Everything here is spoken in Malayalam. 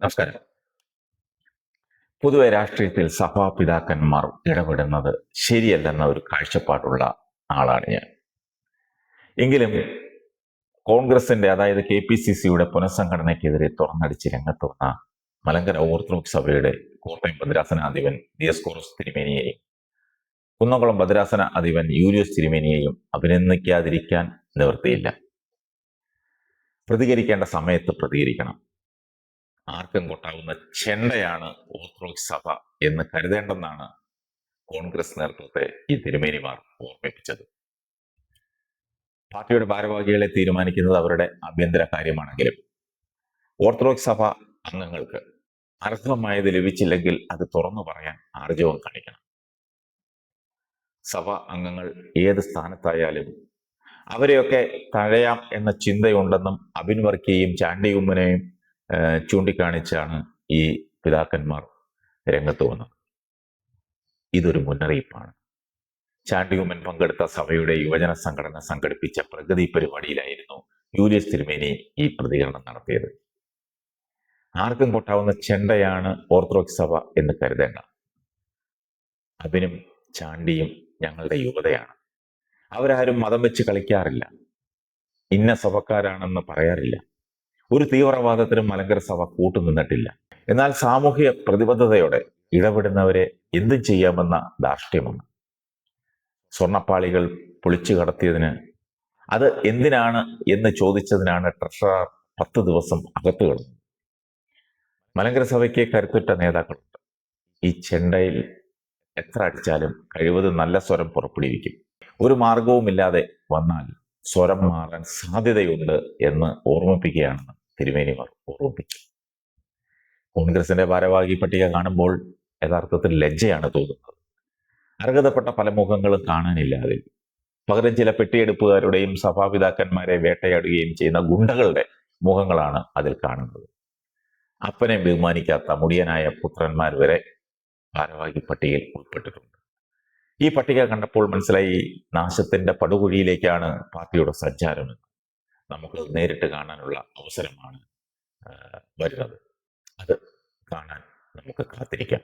നമസ്കാരം. പൊതുവെ രാഷ്ട്രീയത്തിൽ സഭാപിതാക്കന്മാർ ഇടപെടുന്നത് ശരിയല്ലെന്ന ഒരു കാഴ്ചപ്പാടുള്ള ആളാണ് ഞാൻ. എങ്കിലും കോൺഗ്രസിന്റെ അതായത് കെ പി സി സിയുടെ പുനഃസംഘടനയ്ക്കെതിരെ തുറന്നടിച്ച് രംഗത്ത് വന്ന മലങ്കര ഓർത്തഡോക്സ് സഭയുടെ കോട്ടയം ഭദ്രാസനാധിപൻ ദിയസ്കോറസ് തിരുമേനിയെയും കുന്നംകുളം ഭദ്രാസന അധിപൻ യൂലിയോസ് തിരുമേനിയെയും അഭിനന്ദിക്കാതിരിക്കാൻ നിവൃത്തിയില്ല. പ്രതികരിക്കേണ്ട സമയത്ത് പ്രതികരിക്കണം. ആർക്കും കൊട്ടാവുന്ന ചെണ്ടയാണ് ഓർത്തഡോക്സ് സഭ എന്ന് കരുതേണ്ടെന്നാണ് കോൺഗ്രസ് നേതൃത്വത്തെ ഈ തിരുമേനിമാർ ഓർമ്മിപ്പിച്ചത്. പാർട്ടിയുടെ ഭാരവാഹികളെ തീരുമാനിക്കുന്നത് അവരുടെ ആഭ്യന്തര കാര്യമാണെങ്കിലും ഓർത്തഡോക്സ് സഭ അംഗങ്ങൾക്ക് അർഹമായത് ലഭിച്ചില്ലെങ്കിൽ അത് തുറന്നു പറയാൻ ആർജവം കാണിക്കണം. സഭ അംഗങ്ങൾ ഏത് സ്ഥാനത്തായാലും അവരെയൊക്കെ തഴയാം എന്ന ചിന്തയുണ്ടെന്നും അബിൻ വർക്കിയെയും ചാണ്ടിയുമ്മനെയും ചൂണ്ടിക്കാണിച്ചാണ് ഈ പിതാക്കന്മാർ രംഗത്ത് വന്നത്. ഇതൊരു മുന്നറിയിപ്പാണ്. ചാണ്ടിയുമൻ പങ്കെടുത്ത സഭയുടെ യുവജന സംഘടന സംഘടിപ്പിച്ച പ്രഗതി പരിപാടിയിലായിരുന്നു യൂലിയസ് തിരുമേനി ഈ പ്രതികരണം നടത്തിയത്. ആർക്കും കൊട്ടാവുന്ന ചെണ്ടയാണ് ഓർത്തഡോക്സ് സഭ എന്ന് കരുതേണ്ട. അബിനും ചാണ്ടിയും ഞങ്ങളുടെ യുവതയാണ്. അവരാരും മതം വെച്ച് കളിക്കാറില്ല. ഇന്ന സഭക്കാരാണെന്ന് പറയാറില്ല. ഒരു തീവ്രവാദത്തിനും മലങ്കര സഭ കൂട്ടുനിന്നിട്ടില്ല എന്നാൽ സാമൂഹ്യ പ്രതിബദ്ധതയോടെ ഇടപെടുന്നവരെ എന്തും ചെയ്യാമെന്ന ധാർഷ്ട്യമാണ്. സ്വർണപ്പാളികൾ പൊളിച്ചു കടത്തിയതിന് അത് എന്തിനാണ് എന്ന് ചോദിച്ചതിനാണ് ട്രഷറർ പത്ത് ദിവസം അകത്തു മലങ്കര സഭയ്ക്ക് കരുത്തുറ്റ നേതാക്കളുണ്ട്. ഈ ചെണ്ടയിൽ എത്ര അടിച്ചാലും കഴിവതും നല്ല സ്വരം പുറപ്പെടുവിക്കും. ഒരു മാർഗവുമില്ലാതെ വന്നാൽ സ്വരം മാറാൻ സാധ്യതയുണ്ട് എന്ന് ഓർമ്മിപ്പിക്കുകയാണെന്ന് തിരുമേനിമാർ ഓർമ്മിക്കും കോൺഗ്രസിന്റെ ഭാരവാഹി പട്ടിക കാണുമ്പോൾ യഥാർത്ഥത്തിൽ ലജ്ജയാണ് തോന്നുന്നത്. അർഹതപ്പെട്ട പല മുഖങ്ങളും കാണാനില്ലാതെ. പകരം ചില പെട്ടിയെടുപ്പുകാരുടെയും സഭാപിതാക്കന്മാരെ വേട്ടയാടുകയും ചെയ്യുന്ന ഗുണ്ടകളുടെ മുഖങ്ങളാണ് അതിൽ കാണുന്നത്. അപ്പനെ ബഹുമാനിക്കാത്ത മുടിയനായ പുത്രന്മാർ വരെ ഭാരവാഹി പട്ടികയിൽ ഉൾപ്പെട്ടിട്ടുണ്ട്. ഈ പട്ടിക കണ്ടപ്പോൾ മനസ്സിലായി നാശത്തിന്റെ പടുകുഴിയിലേക്കാണ് പാർട്ടിയുടെ സഞ്ചാരമെന്ന് നമുക്ക് നേരിട്ട് കാണാനുള്ള അവസരമാണ് വരുന്നത്. അത് കാണാൻ നമുക്ക് കാത്തിരിക്കാം.